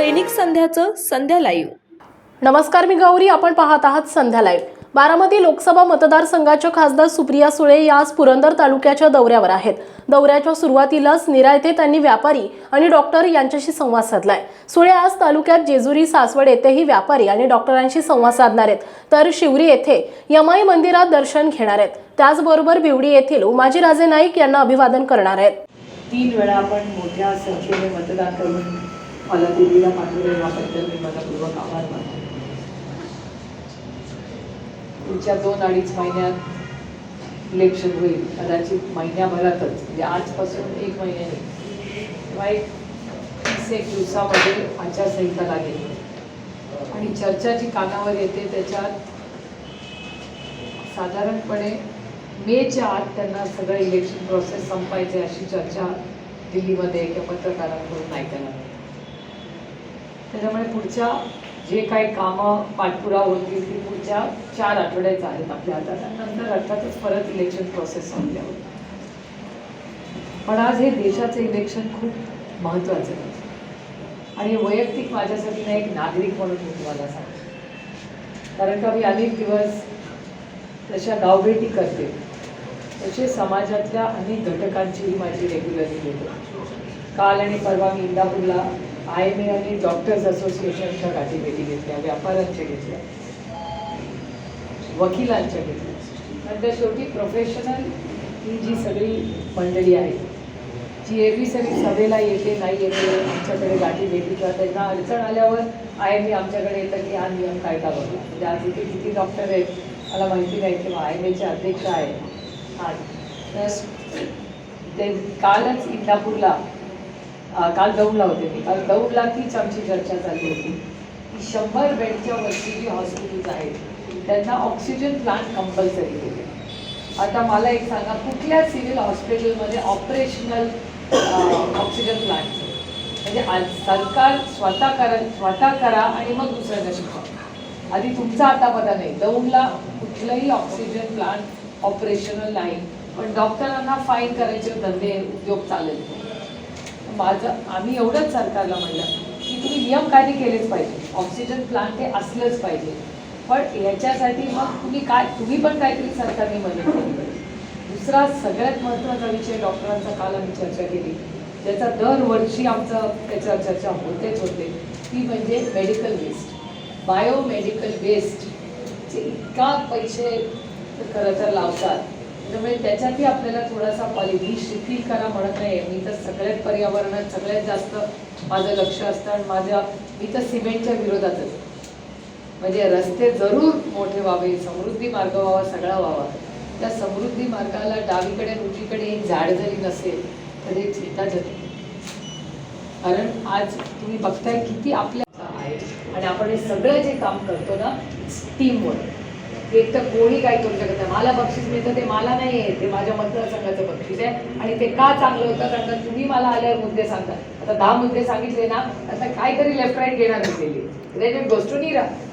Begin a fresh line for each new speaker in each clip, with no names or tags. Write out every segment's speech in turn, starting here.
दैनिक संध्याचं संध्या live.
नमस्कार मी गौरी. आपण पाहत आहात संध्या लाईव्ह. बारामती लोकसभा मतदारसंघाच्या खासदार सुप्रिया सुळे या आज पुरंदर तालुक्याच्या दौऱ्यावर आहेत. दौऱ्याच्या सुरुवातीलाच निरा येथे त्यांनी व्यापारी आणि डॉक्टर यांच्याशी संवाद साधलाय. सुळे आज तालुक्यात जेजुरी सासवड येथेही व्यापारी आणि डॉक्टरांशी संवाद साधणार आहेत. तर शिवरी येथे यमाई मंदिरात दर्शन घेणार आहेत. त्याचबरोबर बिवडी येथील उमाजीराजे नाईक यांना अभिवादन करणार आहेत.
तीन वेळा आपण मोठ्या संख्येने मतदान करून मला दिल्लीला पाठवले याबद्दल मी पूर्वक आभार मानतो. पुढच्या दोन अडीच महिन्यात इलेक्शन होईल. कदाचित महिन्याभरातच म्हणजे आजपासून एक महिन्याने किंवा एक तीस एक दिवसामध्ये आचारसंहिता लागेल. आणि चर्चा जी कानावर येते त्याच्यात साधारणपणे मेच्या आत त्यांना सगळं इलेक्शन प्रोसेस संपायचे अशी चर्चा दिल्लीमध्ये किंवा पत्रकारांकडून ऐकायला मिळते. त्याच्यामुळे पुढच्या जे काही कामं पाठपुरा होतील ती पुढच्या चार आठवड्याच आहेत आपल्या हातात. आणि नंतर अर्थातच परत इलेक्शन प्रोसेस संपल्यावर पण आज हे देशाचं इलेक्शन खूप महत्त्वाचं आहे. आणि वैयक्तिक माझ्यासाठी ना एक नागरिक म्हणून मी तुम्हाला सांगते. कारण का मी अनेक दिवस तशा गावभेटी करते. तसे समाजातल्या अनेक घटकांचीही माझी रेग्युलरली भेट काल आणि परवा मी इंदापूरला आय एम ए आणि डॉक्टर्स असोसिएशनच्या गाठी भेटी घेतल्या व्यापाऱ्यांच्या घेतल्या वकिलांच्या घेतल्या. नंतर शेवटी प्रोफेशनल ही जी सगळी मंडळी आहे जी एरवी सगळी सभेला येते नाही येते आमच्याकडे गाठी भेटी किंवा त्यांना अडचण आल्यावर आय एम ए आमच्याकडे येतं की हा नियम कायदा बघला म्हणजे आज इथे किती डॉक्टर आहेत मला माहिती नाही किंवा आय एम एचे अध्यक्ष आहेत. हा. तर ते कालच इंदापूरला काल दौडला होते मी काल दौंडला तीच आमची चर्चा चालली होती. की शंभर बेडच्या वरची जी हॉस्पिटल्स आहेत त्यांना ऑक्सिजन प्लांट कंपल्सरी केले. आता मला एक सांगा कुठल्या सिव्हिल हॉस्पिटलमध्ये ऑपरेशनल ऑक्सिजन प्लांट म्हणजे आज सरकार स्वतः करा स्वतः करा आणि मग दुसऱ्यांना शिकवा आधी तुमचा आता पता नाही. दौंडला कुठलंही ऑक्सिजन प्लांट ऑपरेशनल नाही. पण डॉक्टरांना फाईन करायचे धंदे उद्योग चालेल. माझं आम्ही एवढंच सरकारला म्हणलं की तुम्ही नियम कायदे केलेच पाहिजे. ऑक्सिजन प्लांट हे असलंच पाहिजे. पण याच्यासाठी मग तुम्ही काय तुम्ही पण काहीतरी सरकारने मदत केली पाहिजे. दुसरा सगळ्यात महत्त्वाचा विषय डॉक्टरांचा काल आम्ही चर्चा केली. ज्याचा दरवर्षी आमचं त्याच्यावर चर्चा होतेच होते. ती म्हणजे मेडिकल वेस्ट बायोमेडिकल वेस्ट जे इतका पैसे खरं तर लावतात. त्यामुळे म्हणजे त्याच्यातही आपल्याला थोडासा क्वालिटी शिथिल करा म्हणत नाही. मी तर सगळ्यात पर्यावरणात सगळ्यात जास्त माझं लक्ष असतं आणि माझ्या मी तर सिमेंटच्या विरोधातच. म्हणजे रस्ते जरूर मोठे व्हावे समृद्धी मार्ग व्हावा सगळा व्हावा. त्या समृद्धी मार्गाला डावीकडे उजवीकडे झाड जरी नसेल तर हे चिंता जाते कारण आज तुम्ही बघताय किती आपल्या आहे. आणि आपण हे सगळं जे काम करतो ना टीमवर एक तर कोणी काही करू शकत नाही. मला बक्षीस मिळतं ते मला नाही आहे. ते माझ्या मतदारसंघाचं बक्षीस आहे. आणि ते का चांगलं होतं? कारण तुम्ही मला आल्यावर मुद्दे सांगता. आता दहा मुद्दे सांगितले ना आता काहीतरी लेफ्ट राईट घेणार नसलेली त्याच्यात गोष्ट नाही राहत.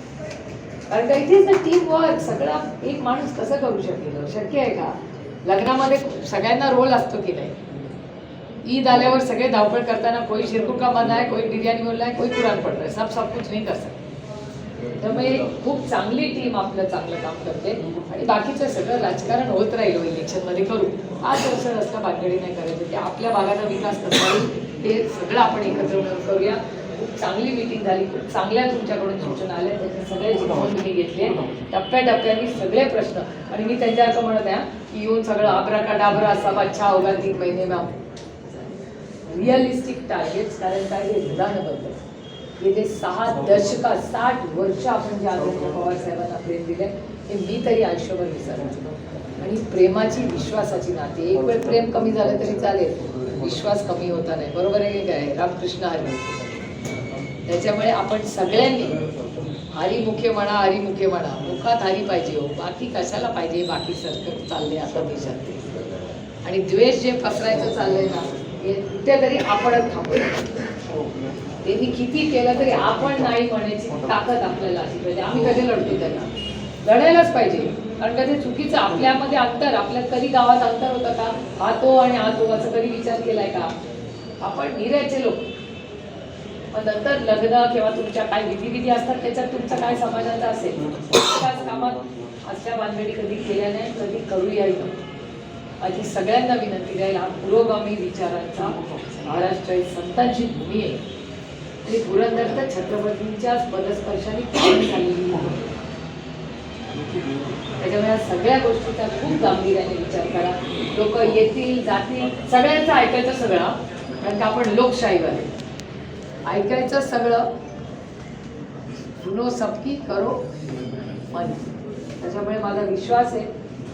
कारण का इथेच टीम वर्क सगळा एक माणूस कसं करू शकेल? शक्य आहे का? लग्नामध्ये सगळ्यांना रोल असतो की नाही? ईद आल्यावर सगळे धावपळ करताना कोई शिरकुका का बंद आहे कोई बिर्याणी बोल रहा है कोई कुराण पढ़ रहा है सब सब कुछ नहीं कर सकते त्यामुळे खूप चांगली टीम आपलं चांगलं काम करते. आणि बाकीचं सगळं राजकारण होत राहील इलेक्शनमध्ये करू पाच वर्ष रस्ता बांधणी नाही करायचं. की आपल्या भागाचा विकास कसा होईल ते सगळं आपण एकत्र मिळून करूया. खूप चांगली मिटिंग झाली. खूप चांगल्या तुमच्याकडून सूचना आल्या. त्याचे सगळे नोंद मी घेतले. टप्प्याटप्प्याने सगळे प्रश्न. आणि मी त्यांच्यासारखं म्हणत आहे की येऊन सगळं आबरा का डाबरा असा बादशा होगा तीन महिने मॅम रिअलिस्टिक टार्गेट्स कारण काय? हे विधानबद्ध गेले सहा दशकात साठ वर्ष आपण जे आदरणीय प्रेम दिले हे मी तरी आयुष्यभर विसरतो आणि प्रेमाची विश्वासाची नाती एक वेळ प्रेम कमी झालं तरी चालेल. विश्वास कमी होता नाही. बरोबर आहे की काय? रामकृष्ण हरी. त्याच्यामुळे आपण सगळ्यांनी हरिमुखे म्हणा हरिमुखे म्हणा मुखात हरी पाहिजे हो. बाकी कशाला पाहिजे? बाकी सरकार चालले आता देशात. आणि द्वेष जे पसरायचं चाललंय ना हे कुठेतरी आपणच थांबू त्यांनी किती केलं तरी आपण नाही म्हणायची ताकद आपल्याला असली पाहिजे. आम्ही कधी लढतो त्यांना? लढायलाच पाहिजे. कारण का ते चुकीचं आपल्यामध्ये अंतर आपल्यात कधी गावात अंतर होतं का? हा तो आणि हा तो असं कधी विचार केलाय का? आपण निरायचे लोक. मग नंतर लग्न किंवा तुमच्या काय विधिविधी असतात त्याच्यात तुमचं काय समाजाचा असेल? त्याच कामात असल्या बांधणी कधी केल्या नाही कधी करूयाही नको माझी सगळ्यांना विनंती द्यायला पुरोगामी विचारांचा महाराष्ट्र ही संतांची भूमी आहे. आणि पुरंदर तर छत्रपतींच्याच पदस्पर्शाने पावन झालेली आहे त्याच्यामुळे सगळ्या गोष्टीचा खूप गांभीर्याने विचार करा. लोक येतील जातील सगळ्यांचं ऐकायचं सगळं कारण का आपण लोकशाहीवर आहे ऐकायचं सगळं सुनो सबकी करो मन. त्याच्यामुळे माझा विश्वास आहे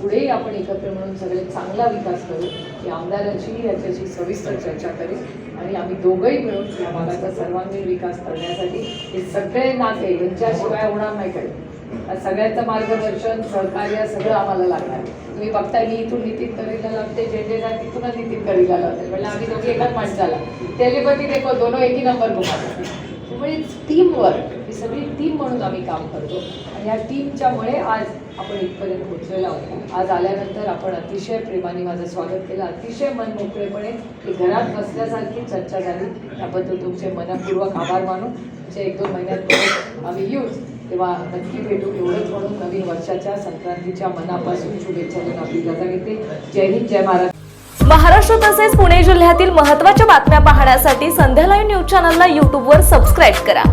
पुढेही आपण एकत्र म्हणून सगळे चांगला विकास करू की आमदारांशीही याच्याशी सविस्तर चर्चा करेल आणि आम्ही दोघंही मिळून या भागाचा सर्वांगीण विकास करण्यासाठी हे सगळे नाते यांच्याशिवाय होणार नाही काही सगळ्यांचं मार्गदर्शन सहकार्य सगळं आम्हाला लागणार तुम्ही बघताय मी इथून नितीन करीला लागते झेंडेला तिथूनच नितीन करीला लावते म्हणजे आम्ही दोघे एकाच माणसाला. टेलिपती देखो दोनो एक ही नंबर घुमाते त्यामुळे टीम वर्क ही सगळी टीम म्हणून आम्ही काम करतो. आणि या टीमच्यामुळे आज आपण इथपर्यंत पोचलेला आहोत. आज आल्यानंतर आपण अतिशय प्रेमाने माझं स्वागत केलं. अतिशय मन मोकळेपणे की घरात बसल्यासारखी चर्चा झाली. त्याबद्दल तुमचे मनपूर्वक आभार मानू. जे एक दोन महिन्यात आम्ही येऊच तेव्हा नक्की भेटू. एवढंच म्हणून नवीन वर्षाच्या संक्रांतीच्या मनापासून शुभेच्छा देऊन आपली रजा घेते. जय हिंद जय महाराष्ट्र.
महाराष्ट्र तसेच पुणे जिल्ह्यातील महत्त्वाच्या बातम्या पाहण्यासाठी संध्या लाईव्ह न्यूज चॅनलला यूट्यूबवर सबस्क्राईब करा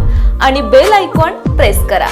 आणि बेल आयकॉन प्रेस करा.